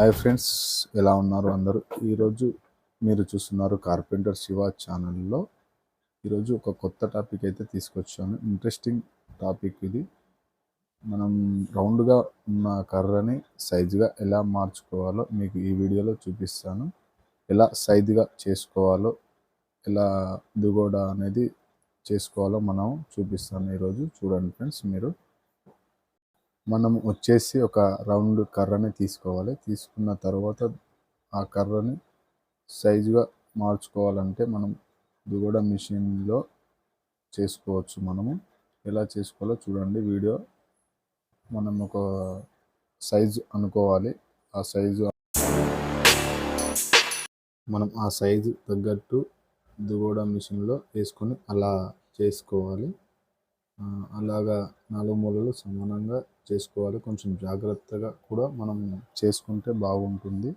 Hi friends ఎలా ఉన్నారు అందరూ? ఈరోజు మీరు చూస్తున్నారు కార్పెంటర్ శివ ఛానల్లో ఈరోజు ఒక కొత్త టాపిక్ అయితే తీసుకొచ్చాను. ఇంట్రెస్టింగ్ టాపిక్ ఇది. మనం రౌండ్గా ఉన్న కర్రని సైజుగా ఎలా మార్చుకోవాలో మీకు ఈ వీడియోలో చూపిస్తాను. ఎలా సైజుగా చేసుకోవాలో ఎలా దిగోడ అనేది చేసుకోవాలో మనం చూపిస్తాను ఈరోజు. చూడండి ఫ్రెండ్స్ మీరు. మనం వచ్చేసి ఒక రౌండ్ కర్రని తీసుకోవాలి. తీసుకున్న తర్వాత ఆ కర్రని సైజుగా మార్చుకోవాలంటే మనం దిగోడ మిషన్లో చేసుకోవచ్చు మనము. ఎలా చేసుకోవాలో చూడండి వీడియో. మనం ఒక సైజు అనుకోవాలి. ఆ సైజు మనం ఆ సైజు తగ్గట్టు దిగోడ మిషన్లో వేసుకొని అలా చేసుకోవాలి. అలాగా నాలుగు మూలలు సమానంగా చేసుకోవాలి. కొంచెం జాగ్రత్తగా కూడా మనం చేసుకుంటే బాగుంటుంది.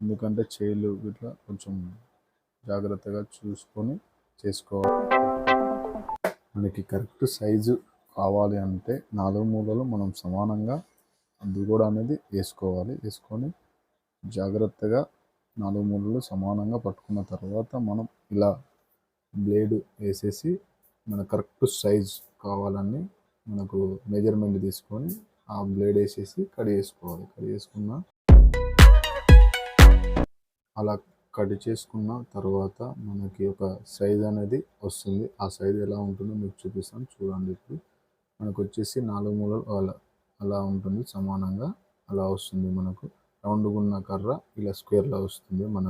ఎందుకంటే చేయిలు ఇట్లా కొంచెం జాగ్రత్తగా చూసుకొని చేసుకోవాలి. మనకి కరెక్ట్ సైజు కావాలి అంటే నాలుగు మూలలు మనం సమానంగా దిగోడ అనేది వేసుకోవాలి. వేసుకొని జాగ్రత్తగా నాలుగు మూలలు సమానంగా పట్టుకున్న తర్వాత మనం ఇలా బ్లేడ్ వేసేసి మన కరెక్ట్ సైజ్ కావాలని మనకు మెజర్మెంట్ తీసుకొని ఆ బ్లేడ్ వేసేసి కట్ చేసుకోవాలి. కట్ చేసుకున్న అలా కట్ చేసుకున్న తర్వాత మనకి ఒక సైజ్ అనేది వస్తుంది. ఆ సైజ్ ఎలా ఉంటుందో మీకు చూపిస్తాను. చూడండి ఇప్పుడు. మనకు వచ్చేసి నాలుగు మూలలు అలా అలా ఉంటుంది. సమానంగా అలా వస్తుంది మనకు. రౌండ్గా ఉన్న కర్ర ఇలా స్క్వేర్లో వస్తుంది మన